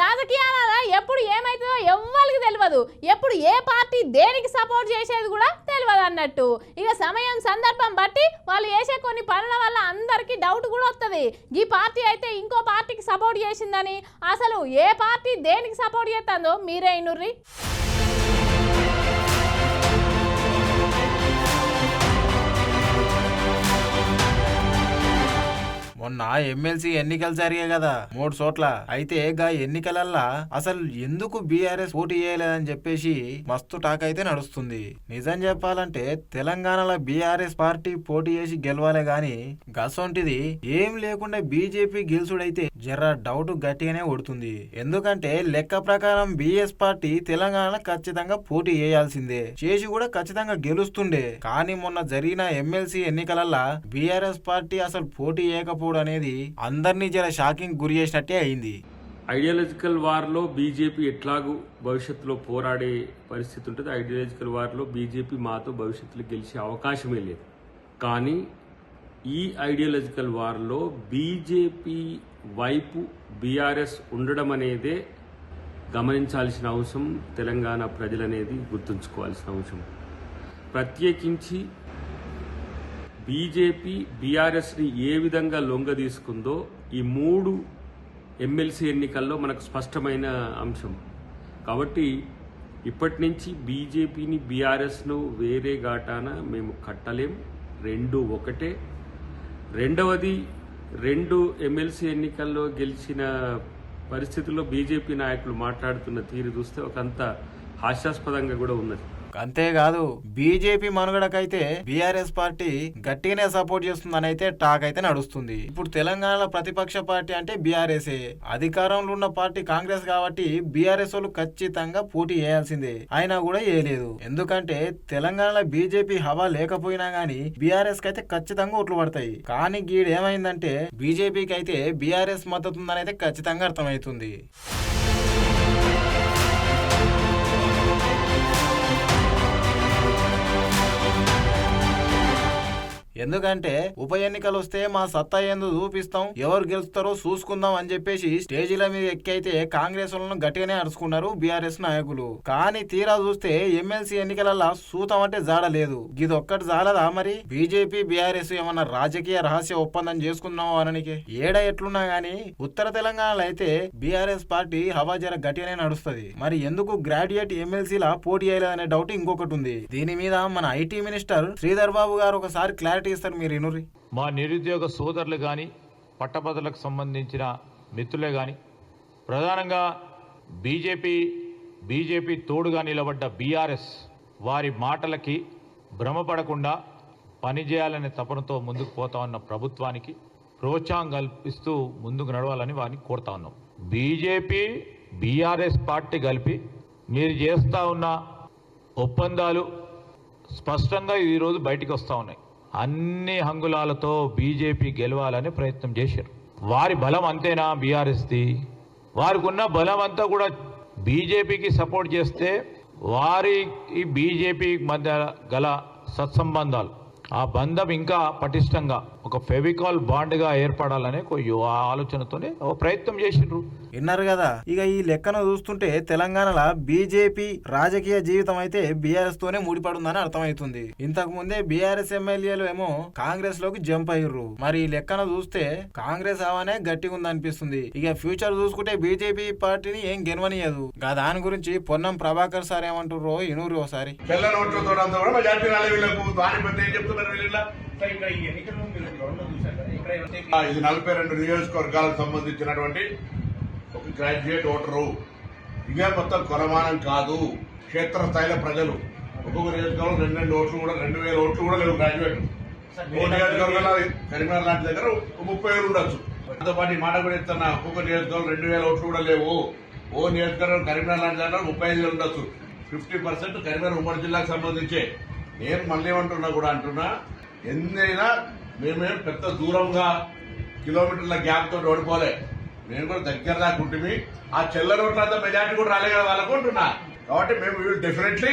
రాజకీయాలలో ఎప్పుడు ఏమైతుందో ఎవ్వరికి తెలియదు ఎప్పుడు ఏ పార్టీ దేనికి సపోర్ట్ చేసేది కూడా తెలియదు అన్నట్టు. ఇక సమయం సందర్భం బట్టి వాళ్ళు చేసే కొన్ని పనుల వల్ల అందరికీ డౌట్ కూడా వస్తుంది. ఈ పార్టీ అయితే ఇంకో పార్టీకి సపోర్ట్ చేసిందని. అసలు ఏ పార్టీ దేనికి సపోర్ట్ చేస్తుందో మీరే ఇనుర్రి. నా ఎమ్మెల్సీ ఎన్నికలు జరిగాయి కదా మూడు చోట్ల. అయితే గా ఎన్నికలల్లా అసలు ఎందుకు బీఆర్ఎస్ పోటీ చేయలేదని చెప్పేసి మస్తు టాక్ అయితే నడుస్తుంది. నిజం చెప్పాలంటే తెలంగాణలో బీఆర్ఎస్ పార్టీ పోటీ చేసి గెలవాలే గాని గసొంటిది ఏం లేకుండా బీజేపీ గెలుచుడైతే జర డౌట్ గట్టిగానే కొడుతుంది. ఎందుకంటే లెక్క ప్రకారం బీఎస్ పార్టీ తెలంగాణలో ఖచ్చితంగా పోటీ చేయాల్సిందే. చేసి కూడా ఖచ్చితంగా గెలుస్తుండే. కానీ మొన్న జరిగిన ఎమ్మెల్సీ ఎన్నికలల్లా బీఆర్ఎస్ పార్టీ అసలు పోటీ చేయకపోవడం అనేది అందరినీ జర షాకింగ్ గురి చేసినట్టే అయింది. ఐడియాలజికల్ వార్లో బీజేపీ ఎట్లాగూ భవిష్యత్తులో పోరాడే పరిస్థితి ఉంటుంది. ఐడియాలజికల్ వార్లో బీజేపీ మాతో భవిష్యత్తులో గెలిచే అవకాశమే లేదు. కానీ ఈ ఐడియాలజికల్ వార్లో బీజేపీ వైపు బీఆర్ఎస్ ఉండడం అనేదే గమనించాల్సిన అవసరం. తెలంగాణ ప్రజలనేది గుర్తుంచుకోవాల్సిన అవసరం. ప్రత్యేకించి బీజేపీ బీఆర్ఎస్ని ఏ విధంగా లొంగదీసుకుందో ఈ మూడు ఎమ్మెల్సీ ఎన్నికల్లో మనకు స్పష్టమైన అంశం. కాబట్టి ఇప్పటి నుంచి బీజేపీని బీఆర్ఎస్ను వేరే ఘాటాన మేము కట్టలేం. రెండు ఒకటే. రెండవది రెండు ఎమ్మెల్సీ ఎన్నికల్లో గెలిచిన పరిస్థితుల్లో బీజేపీ నాయకులు మాట్లాడుతున్న తీరు చూస్తే ఒకంత హాస్యాస్పదంగా కూడా ఉన్నది. అంతేకాదు బీజేపీ మనుగడకైతే బీఆర్ఎస్ పార్టీ గట్టిగానే సపోర్ట్ చేస్తుందని అయితే టాక్ అయితే నడుస్తుంది. ఇప్పుడు తెలంగాణలో ప్రతిపక్ష పార్టీ అంటే బీఆర్ఎస్ అధికారంలో ఉన్న పార్టీ కాంగ్రెస్ కాబట్టి బీఆర్ఎస్ వాళ్ళు ఖచ్చితంగా పోటీ చేయాల్సిందే. అయినా కూడా వేయలేదు ఎందుకంటే తెలంగాణలో బీజేపీ హవా లేకపోయినా గానీ బీఆర్ఎస్కి అయితే ఖచ్చితంగా ఓట్లు పడతాయి. కానీ గీడేమైందంటే బీజేపీకి అయితే బీఆర్ఎస్ మద్దతు ఉందని అయితే ఖచ్చితంగా అర్థమవుతుంది. ఎందుకంటే ఉప ఎన్నికలు వస్తే మా సత్తా ఏందో చూపిస్తాం ఎవరు గెలుస్తారో చూసుకుందాం అని చెప్పేసి స్టేజీల మీద ఎక్కైతే కాంగ్రెస్ వాళ్ళను గట్టిగానే అరుచుకున్నారు బీఆర్ఎస్ నాయకులు. కానీ తీరా చూస్తే ఎమ్మెల్సీ ఎన్నికలలో సూతం అంటే జాడలేదు ఇది ఒక్కటి జాలదా మరి? బీజేపీ బీఆర్ఎస్ ఏమన్నా రాజకీయ రహస్య ఒప్పందం చేసుకుందాం అననికి ఏడ ఎట్లున్నా గానీ ఉత్తర తెలంగాణలో అయితే బీఆర్ఎస్ పార్టీ హవా జర గట్టిగానే నడుస్తుంది. మరి ఎందుకు గ్రాడ్యుయేట్ ఎమ్మెల్సీలా పోటీ చేయలేదనే డౌట్ ఇంకొకటి ఉంది. దీని మీద మన ఐటీ మినిస్టర్ శ్రీధర్ బాబు గారు ఒకసారి క్లారిటీ చేస్తారు మీరు ఎనురి మా నిరుద్యోగ సోదరులు కానీ పట్టభద్రులకు సంబంధించిన మిత్రులే కానీ ప్రధానంగా బీజేపీ బీజేపీ తోడుగా నిలబడ్డ బీఆర్ఎస్ వారి మాటలకి భ్రమపడకుండా పనిచేయాలనే తపనతో ముందుకు పోతా ఉన్న ప్రభుత్వానికి ప్రోత్సాహం కల్పిస్తూ ముందుకు నడవాలని వారిని కోరుతా ఉన్నాం. బీజేపీ బీఆర్ఎస్ పార్టీ కలిపి మీరు చేస్తూ ఉన్న ఒప్పందాలు స్పష్టంగా ఈరోజు బయటికి వస్తూ ఉన్నాయి. అన్ని హంగులాలతో బీజేపీ గెలవాలని ప్రయత్నం చేశారు. వారి బలం అంతేనా బీఆర్ఎస్ది? వారికి ఉన్న బలం అంతా కూడా బీజేపీకి సపోర్ట్ చేస్తే వారి బీజేపీ మధ్య గల సత్సంబంధాలు ఆ బంధం ఇంకా పటిష్టంగా ఒక ఫెవికాల్ బాండ్గా ఏర్పడాలనే ఒక యు- ఆలోచనతోనే ఒక ప్రయత్నం చేసిండ్రు. విన్నారు కదా. ఇక ఈ లెక్కను చూస్తుంటే తెలంగాణలో బీజేపీ రాజకీయ జీవితం అయితే బీఆర్ఎస్ తోనే ముడిపడుందని అర్థమవుతుంది. ఇంతకు ముందే బీఆర్ఎస్ ఎమ్మెల్యేలు ఏమో కాంగ్రెస్లోకి జంప్ అయ్యారు మరి ఈ లెక్కను చూస్తే కాంగ్రెస్ హవానే గట్టిగా ఉంది అనిపిస్తుంది ఇక ఫ్యూచర్ చూసుకుంటే బీజేపీ పార్టీని ఏం గెలవనియదు. గా దాని గురించి పొన్నం ప్రభాకర్ సార్ ఏమంటారో ఇనూరు ఒకసారి ఇది నలభై రెండు నియోజకవర్గాలకు సంబంధించినటువంటి గ్రాడ్యుయేట్ ఓటరు. ఇదే మొత్తం కొలమానం కాదు. క్షేత్రస్థాయిలో ప్రజలు. ఒక్కొక్క నియోజకవర్గం రెండు రెండు ఓట్లు కూడా రెండు వేల ఓట్లు కూడా లేవు గ్రాడ్యుయేట్ ఓ నియోజకవర్గంలో కరీంనగర్ లాంటి దగ్గర ఒక ముప్పై వేలు ఉండొచ్చు. దాంతో పాటు మాట కూడా ఇస్తున్నా ఒక్కొక్క నియోజకవర్గం రెండు వేల ఓట్లు కూడా లేవు. ఓ నియోజకవర్గం కరీంనగర్ లాంటి దగ్గర ముప్పై ఐదు వేలు ఉండొచ్చు. ఫిఫ్టీ పర్సెంట్ కరీంనగర్ ఉమ్మడి జిల్లాకు సంబంధించే. నేను మళ్ళీ ఏమంటున్నా కూడా అంటున్నా ఎన్నైనా మేమేం పెద్ద దూరంగా కిలోమీటర్ల గ్యాప్ తోటి ఓడిపోలే. నేను కూడా దగ్గర దాకా ఉంటుంది ఆ చెల్ల రోడ్లంతా మెజార్టీ కూడా రాలే కదా వాళ్ళకు అంటున్నా. కాబట్టి మేము డెఫినెట్లీ